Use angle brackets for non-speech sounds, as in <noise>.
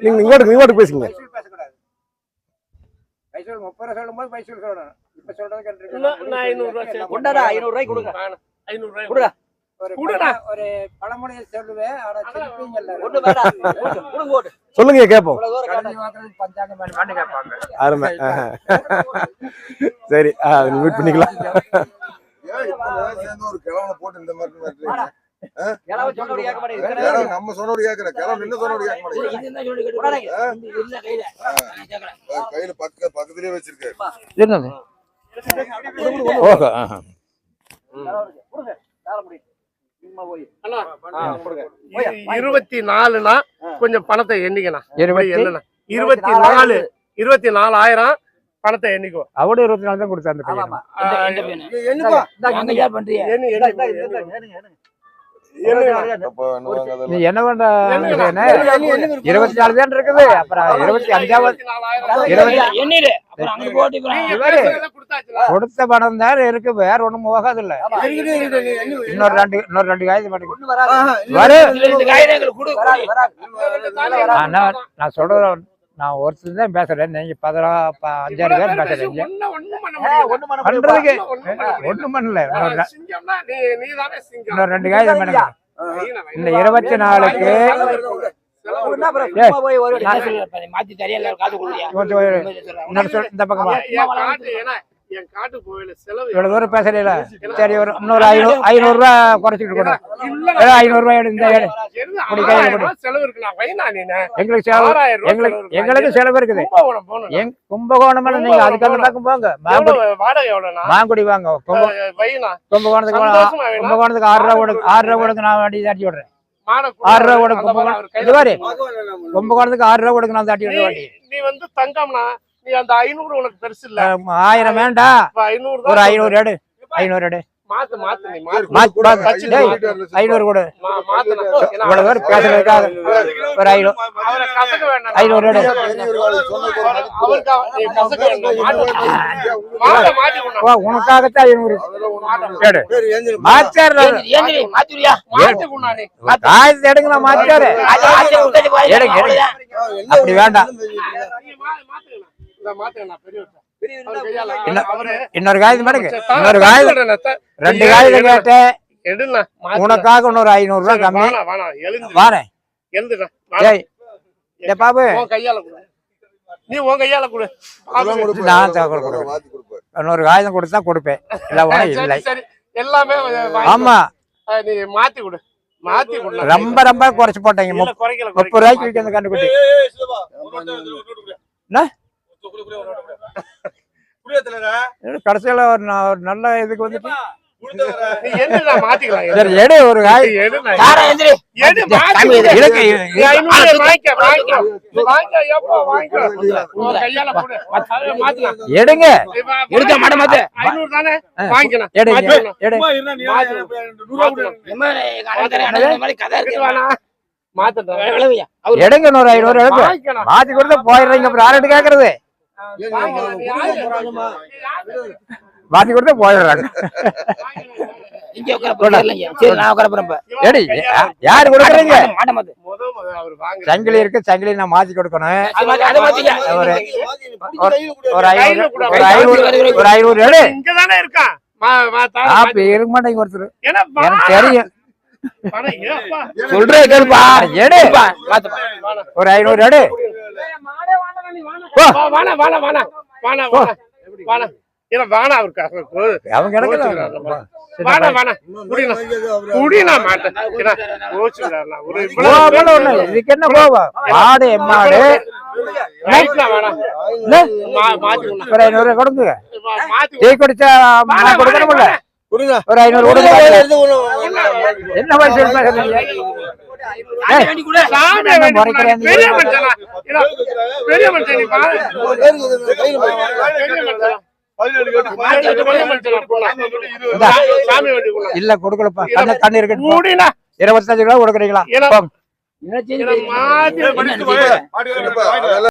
நீங்க இங்கோட்டு இங்கோட்டு பேசுங்க. முப்பது சொல்லும் போது பைசூல் சொல்லணும். இப்ப சொல்றது இன்னும் ஐநூறு ரூபாய் கொடுங்க. ஐநூறு ரூபாய் கொடுடா. கொடுடா. கொடுங்க, <laughs> சொல்லுங்க கேட்டா. கேட்பாங்க. அருமை. சரி <laughs> பண்ணிக்கலாம். <laughs> போட்டு இந்த மாதிரி நம்ம சொன்னோடு கேட்கிற கிழவன் என்ன சொன்னோடு கேட்க இல்ல கையில. பக்க பக்கத்துலயே வச்சிருக்காரு. இருபத்தி நாலுனா கொஞ்சம் பணத்தை எண்ணிக்கணும் இருபத்தி நாலு இருபத்தி நாலாயிரம் பணத்தை எண்ணிக்கோ. அவடு இருபத்தி நாலு தான் கொடுத்தா அந்த ஆமா, பையன். என்ன பண்ற? இருபத்தி நாலு தான் இருக்குது. அப்புறம் இருபத்தி அஞ்சாவது? கொடுத்த பணம் தான் இருக்கு. வேற ஒண்ணும் போகாது இல்ல இன்னொரு ரெண்டு இன்னொரு ரெண்டு காய்ச்சி மட்டும் ஒண்ணு வராது. வரு. இதுல ரெண்டு காயினை எங்களுக்கு கொடு, வராது, கொடு. வராது. நான் நான் நான் சொல்றேன் நான் ஒருத்தர் தான் பேசுறேன். நீங்க பதினா அஞ்சாறு பேர் பேசுறீங்க. ஒண்ணும். பண்றதுக்கு பண்ணல. இன்னொரு ரெண்டு காய்ச்சி பண்ணுங்க. இந்த இருபத்தி நாலுக்கு இந்த பக்கமா. என் என் காட்டு ஏன்னா என் காட்டு கோயில செலவு இவ்வளவு தூரம் பேசுறீல சரி ஒரு இன்னொரு ஐநூறு ஐநூறு ரூபா குறைச்சிட்டு கூட ஐநூறு ரூபாய் எடு இந்த எடு என்ன இப்படி கையில ஆறாயிரம் ரூபாய் செலவு எங்களுக்கு செலவு எங்களுக்கு. எங்களுக்கு செலவு இருக்குது. கும்பகோணம் நீங்க அதுக்கு அந்த பக்கம் போங்க. மாங்குடி வாங்க. கும்பகோணத்துக்கு கும்பகோணத்துக்கு ஆறு ரூபா கொடுங்க. ஆறு ரூபா கொடுங்க நான் வண்டி தாட்டி விடுறேன். ஆறு ரூபா கொடுங்க மாதிரி கும்பகோணம் இது பாரு கும்பகோணத்துக்கு ஆறு ரூபா கொடுங்க நான் தாட்டி விடுறேன் நீ வந்து தங்கம்னா நீ அந்த ஐநூறு உனக்கு பெருசு இல்ல ஆயிரம் வேண்டாம் இப்ப ஐநூறு ஒரு ஐநூறு எடு ஐநூறு எடு மாத்து மாத்து நீ மாத்து மாத்து, மாத்து. கட்சி டேய், மாத்து. ஐநூறு கொடு இவ்வளவு பேர் பேசுறதுக்காக ஒரு ஐநூறு ஐநூறு எடு உனக்காகத்தான் ஐநூறு எடு மாத்தாரு ஏந்திரி, மாத்தி விடுறியா? மாட்டி விடணும் நீ. காய்ச்சி எடுங்க நான் மாத்தாரு. எடுங்க. அப்படி வேண்டாம் இன்னொரு காய்ச்சி பாருங்க. இன்னொரு தா- ரெண்டு எடு. கேட்டேன். உனக்காக இன்னொரு ஐநூறு ரூபாய் கம்மி. வாரேன். ஏய் பாபு. உன் கையால கொடு. நீ உன் கையால கொடு. நான் இன்னொரு காகிதம் கொடுத்தா கொடுப்பேன். இல்ல உன சரி, இல்லை. சரி. எல்லாமே ஆமா. கொடு. நீ மாத்தி கொடு. மாத்தி கொடு. ரொம்ப ரொம்ப குறைச்சு போட்டீங்க. முப்பது. ரூபாய்க்கு விற்க அந்த கண்டுபிடி கடைசியில ஒரு ஒரு நல்ல இதுக்கு வந்துட்டு எடு. ஒரு காய். எடுங்க. எடுக்க மாட்ட, மாத்து. எடுங்க இன்னொரு ஐநூறு. மாத்தி கொடுத்து போயிடுறீங்க அப்புறம் யார்கிட்ட கேக்குறது? மாத்தி கொடுத்து போயிடுறாங்க. யாரு கொடுக்குறீங்க? சங்கிலி இருக்கு சங்கிலி நான் மாத்தி கொடுக்கணும். ஒரு ஐநூறு கூட ஒரு ஐநூறு ஒரு ஐநூறு எடு. இங்கதானே இருக்கான் மா- மா- தா- அப்ப இருக்க மாட்டேங்க ஒருத்தர். எனக்கு தெரியும். சொல்றேன் கேளுப்பா. எடு. ஒரு ஐநூறு எடு. வா, வாணா, வாணா, வாணா. வாணா, வாணா. வாணா. இல்ல, வாணா அவருக்கு அவருக்கு. அவங்க கிடக்கல வாணா, வாணா. குடிண்ணா. குடிண்ணா மாட்டேன். ஏன்னா, கோச்சுக்கிறாருண்ணா. ஒரு இவ்வளவு கோபம் ஒண்ணு இல்லை. இதுக்கு என்ன கோபம் மாடு எம்மாடு. ஒரு ஐநூறு கொடுங்க டீ குடிச்சா கொடுக்கணும்ல. ஒரு ஐநூறு கொடுங்க என்ன வயசு பெரிய மனுஷனா? இல்ல கொடுக்கலப்பா. தண்ணி தண்ணி இருக்கு மூடினா இருபத்தஞ்சு ரூபா கொடுக்குறீங்களா?